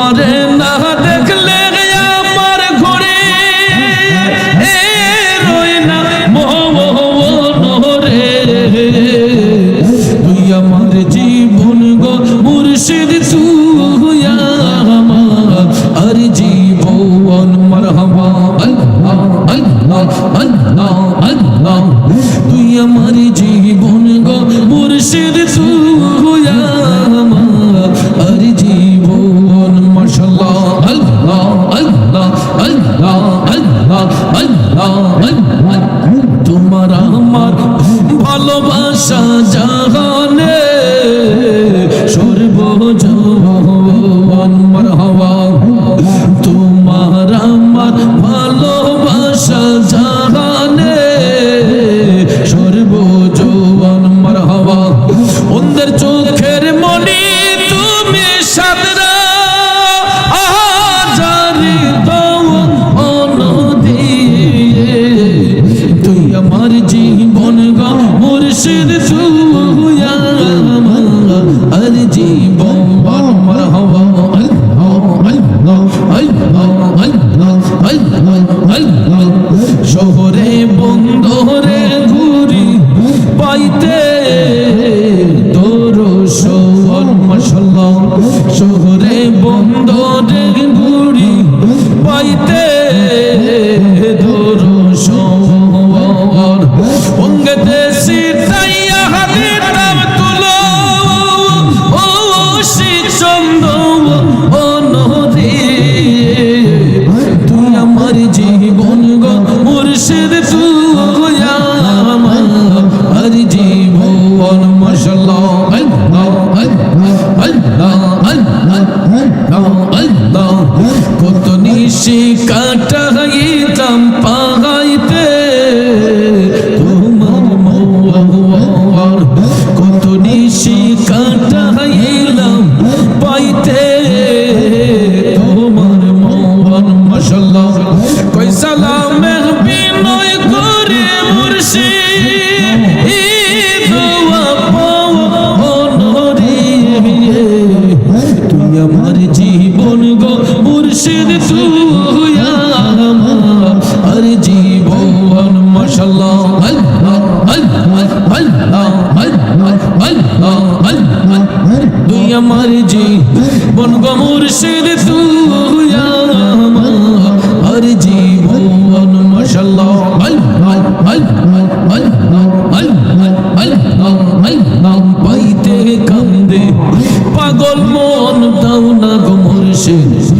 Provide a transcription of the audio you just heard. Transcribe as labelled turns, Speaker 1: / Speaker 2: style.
Speaker 1: one in ভালোবাসা যাহা শহর খুশি কাটাইতাম পাহাইতে তোমার মৌয়ার কত নিশি কাটাইলাম পাইতে। তোমার মৌয়ার মশাল্লাহ কই সালামে মুর্শিদ তুই আমার আর জীবন মশাল্লাহ তুই আমার জীবন গো মুর্শিদ, তুই আমার আর জীবন মশাল্লাহ পাইতে কান্দে। পাগল মন দাও না গো মুর্শিদ।